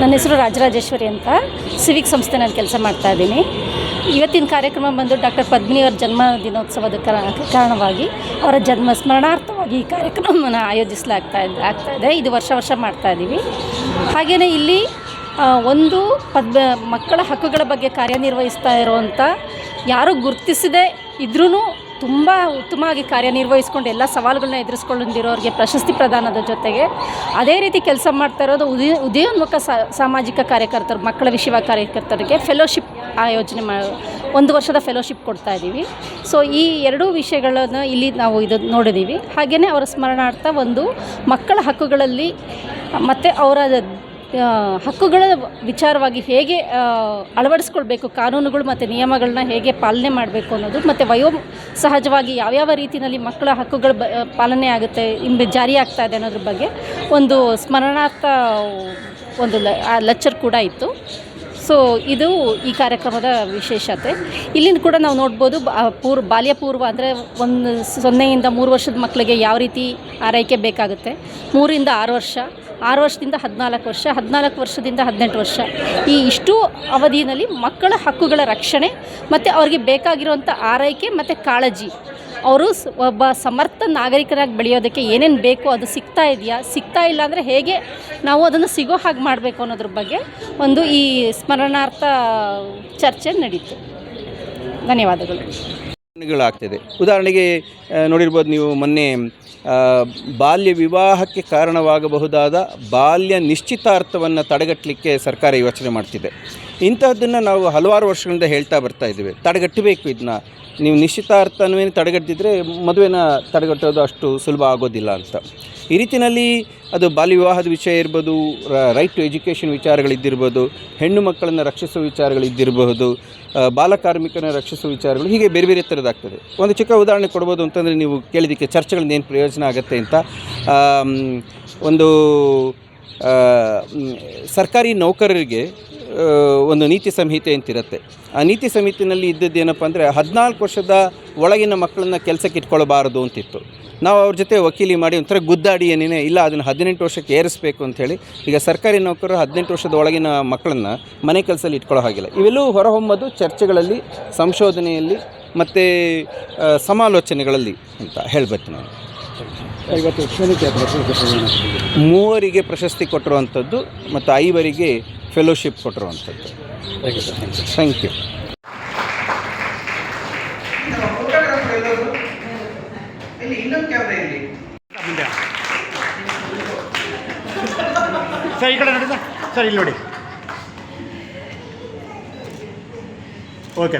ನನ್ನ ಹೆಸರು ರಾಜರಾಜೇಶ್ವರಿ ಅಂತ. ಸಿವಿಕ್ ಸಂಸ್ಥೆ ನಾನು ಕೆಲಸ ಮಾಡ್ತಾ ಇದ್ದೀನಿ. ಇವತ್ತಿನ ಕಾರ್ಯಕ್ರಮ ಬಂದು ಡಾಕ್ಟರ್ ಪದ್ಮಿನಿಯವರ ಜನ್ಮ ದಿನೋತ್ಸವದ ಕಾರಣವಾಗಿ ಅವರ ಜನ್ಮ ಸ್ಮರಣಾರ್ಥವಾಗಿ ಈ ಕಾರ್ಯಕ್ರಮವನ್ನು ಆಯೋಜಿಸಲಾಗ್ತಾ ಇದೆ, ಆಗ್ತಾ ಇದೆ. ಇದು ವರ್ಷ ವರ್ಷ ಮಾಡ್ತಾ ಇದ್ದೀವಿ. ಹಾಗೆಯೇ ಇಲ್ಲಿ ಒಂದು ಪದ್ಮ, ಮಕ್ಕಳ ಹಕ್ಕುಗಳ ಬಗ್ಗೆ ಕಾರ್ಯನಿರ್ವಹಿಸ್ತಾ ಇರುವಂಥ ಯಾರೂ ಗುರುತಿಸದೇ ಇದ್ರೂ ತುಂಬ ಉತ್ತಮವಾಗಿ ಕಾರ್ಯನಿರ್ವಹಿಸ್ಕೊಂಡು ಎಲ್ಲ ಸವಾಲುಗಳನ್ನ ಎದುರಿಸ್ಕೊಂಡಿರೋರಿಗೆ ಪ್ರಶಸ್ತಿ ಪ್ರದಾನದ ಜೊತೆಗೆ ಅದೇ ರೀತಿ ಕೆಲಸ ಮಾಡ್ತಾ ಇರೋದು ಉದಯ, ಉದಯೋನ್ಮುಖ ಸಾಮಾಜಿಕ ಕಾರ್ಯಕರ್ತರು, ಮಕ್ಕಳ ವಿಷಯ ಕಾರ್ಯಕರ್ತರಿಗೆ ಫೆಲೋಶಿಪ್ ಆಯೋಜನೆ ಮಾ, ಒಂದು ವರ್ಷದ ಫೆಲೋಶಿಪ್ ಕೊಡ್ತಾ ಇದ್ದೀವಿ. ಸೊ ಈ ಎರಡೂ ವಿಷಯಗಳನ್ನು ಇಲ್ಲಿ ನಾವು ಇದು ನೋಡಿದ್ದೀವಿ. ಹಾಗೆಯೇ ಅವರ ಸ್ಮರಣಾರ್ಥ ಒಂದು ಮಕ್ಕಳ ಹಕ್ಕುಗಳಲ್ಲಿ ಮತ್ತು ಅವರ ಹಕ್ಕುಗಳ ವಿಚಾರವಾಗಿ ಹೇಗೆ ಅಳವಡಿಸ್ಕೊಳ್ಬೇಕು, ಕಾನೂನುಗಳು ಮತ್ತು ನಿಯಮಗಳನ್ನ ಹೇಗೆ ಪಾಲನೆ ಮಾಡಬೇಕು ಅನ್ನೋದು, ಮತ್ತು ವಯೋ ಸಹಜವಾಗಿ ಯಾವ್ಯಾವ ರೀತಿಯಲ್ಲಿ ಮಕ್ಕಳ ಹಕ್ಕುಗಳ ಬ ಪಾಲನೆ ಆಗುತ್ತೆ ಇಂದು ಜಾರಿ ಆಗ್ತಾ ಇದೆ ಅನ್ನೋದ್ರ ಬಗ್ಗೆ ಒಂದು ಸ್ಮರಣಾರ್ಥ ಒಂದು ಲೆಕ್ಚರ್ ಕೂಡ ಇತ್ತು. ಸೊ, ಇದು ಈ ಕಾರ್ಯಕ್ರಮದ ವಿಶೇಷತೆ. ಇಲ್ಲಿನ ಕೂಡ ನಾವು ನೋಡ್ಬೋದು ಪೂರ್ವ ಬಾಲ್ಯ ಪೂರ್ವ ಅಂದರೆ ಒಂದು ಸೊನ್ನೆಯಿಂದ ಮೂರು ವರ್ಷದ ಮಕ್ಕಳಿಗೆ ಯಾವ ರೀತಿ ಆರೈಕೆ ಬೇಕಾಗುತ್ತೆ. ಮೂರಿಂದ ಆರು ವರ್ಷ. ಆರು ವರ್ಷದಿಂದ ಹದಿನಾಲ್ಕು ವರ್ಷ, ಹದಿನಾಲ್ಕು ವರ್ಷದಿಂದ ಹದಿನೆಂಟು ವರ್ಷ. ಈ ಇಷ್ಟು ಅವಧಿಯಲ್ಲಿ ಮಕ್ಕಳ ಹಕ್ಕುಗಳ ರಕ್ಷಣೆ ಮತ್ತು ಅವರಿಗೆ ಬೇಕಾಗಿರುವಂಥ ಆರೈಕೆ ಮತ್ತು ಕಾಳಜಿ. ಅವರು ಒಬ್ಬ ಸಮರ್ಥ ನಾಗರಿಕರಾಗಿ ಬೆಳೆಯೋದಕ್ಕೆ ಏನೇನು ಬೇಕು ಅದು ಸಿಗ್ತಾ ಇದೆಯಾ, ಸಿಗ್ತಾ ಇಲ್ಲ ಅಂದರೆ ಹೇಗೆ ನಾವು ಅದನ್ನು ಸಿಗೋ ಹಾಗೆ ಮಾಡಬೇಕು ಅನ್ನೋದ್ರ ಬಗ್ಗೆ ಒಂದು ಈ ಸ್ಮರಣಾರ್ಥ ಚರ್ಚೆ ನಡೀತು. ಧನ್ಯವಾದಗಳು. ಗಳಾಗ್ತಿದೆ ಉದಾಹರಣೆಗೆ ನೋಡಿರ್ಬೋದು ನೀವು ಮೊನ್ನೆ ಬಾಲ್ಯ ವಿವಾಹಕ್ಕೆ ಕಾರಣವಾಗಬಹುದಾದ ಬಾಲ್ಯ ನಿಶ್ಚಿತಾರ್ಥವನ್ನು ತಡೆಗಟ್ಟಲಿಕ್ಕೆ ಸರ್ಕಾರ ಯೋಚನೆ ಮಾಡ್ತಿದೆ. ಇಂತಹದ್ದನ್ನು ನಾವು ಹಲವಾರು ವರ್ಷಗಳಿಂದ ಹೇಳ್ತಾ ಬರ್ತಾ ಇದ್ದೇವೆ. ತಡೆಗಟ್ಟಬೇಕು ಇದನ್ನ ನೀವು ನಿಶ್ಚಿತಾರ್ಥನೇ ತಡೆಗಟ್ಟಿದ್ರೆ ಮದುವೆನ ತಡೆಗಟ್ಟೋದು ಅಷ್ಟು ಸುಲಭ ಆಗೋದಿಲ್ಲ ಅಂತ. ಈ ರೀತಿಯಲ್ಲಿ ಅದು ಬಾಲ್ಯ ವಿವಾಹದ ವಿಷಯ ಇರ್ಬೋದು ರೈಟ್ ಟು ಎಜುಕೇಷನ್ ವಿಚಾರಗಳಿದ್ದಿರ್ಬೋದು, ಹೆಣ್ಣು ಮಕ್ಕಳನ್ನು ರಕ್ಷಿಸುವ ವಿಚಾರಗಳಿದ್ದಿರಬಹುದು ಬಾಲಕಾರ್ಮಿಕರನ್ನು ರಕ್ಷಿಸುವ ವಿಚಾರಗಳು ಹೀಗೆ ಬೇರೆ ಬೇರೆ ಥರದ್ದಾಗ್ತದೆ. ಒಂದು ಚಿಕ್ಕ ಉದಾಹರಣೆ ಕೊಡ್ಬೋದು ಅಂತಂದರೆ ನೀವು ಕೇಳಿದ್ದಕ್ಕೆ ಚರ್ಚೆಗಳಿಂದ ಏನು ಪ್ರಯೋಜನ ಆಗುತ್ತೆ ಅಂತ. ಒಂದು ಸರ್ಕಾರಿ ನೌಕರರಿಗೆ ಒಂದು ನೀತಿ ಸಂಹಿತೆ ಅಂತಿರುತ್ತೆ. ಆ ನೀತಿ ಸಂಹಿತೆಯಲ್ಲಿ ಇದ್ದದ್ದು ಏನಪ್ಪ ಅಂದರೆ ಹದಿನಾಲ್ಕು ವರ್ಷದ ಒಳಗಿನ ಮಕ್ಕಳನ್ನ ಕೆಲಸಕ್ಕೆ ಇಟ್ಕೊಳ್ಬಾರದು ಅಂತಿತ್ತು. ನಾವು ಅವ್ರ ಜೊತೆ ವಕೀಲಿ ಮಾಡಿ ಒಂಥರ ಗುದ್ದಾಡಿ ಏನೇನೇ ಇಲ್ಲ ಅದನ್ನು ಹದಿನೆಂಟು ವರ್ಷಕ್ಕೆ ಏರಿಸಬೇಕು ಅಂಥೇಳಿ ಈಗ ಸರ್ಕಾರಿ ನೌಕರರು ಹದಿನೆಂಟು ವರ್ಷದ ಒಳಗಿನ ಮಕ್ಕಳನ್ನು ಮನೆ ಕೆಲಸದಲ್ಲಿ ಇಟ್ಕೊಳ್ಳೋ ಹಾಗಿಲ್ಲ. ಇವೆಲ್ಲೂ ಹೊರಹೊಮ್ಮದು ಚರ್ಚೆಗಳಲ್ಲಿ ಸಂಶೋಧನೆಯಲ್ಲಿ ಮತ್ತು ಸಮಾಲೋಚನೆಗಳಲ್ಲಿ ಅಂತ ಹೇಳ್ಬೇಕು ನಾನು. ಇವತ್ತು ಮೂವರಿಗೆ ಪ್ರಶಸ್ತಿ ಕೊಟ್ಟಿರುವಂಥದ್ದು ಮತ್ತು ಐವರಿಗೆ ಫೆಲೋಶಿಪ್ ಕೊಟ್ಟಿರುವಂಥದ್ದು thank you sir thank you thank you sir ಈ ಕಡೆ ನೋಡಿ ಸರ್ ಸರ್ ಇಲ್ಲಿ ನೋಡಿ. ಓಕೆ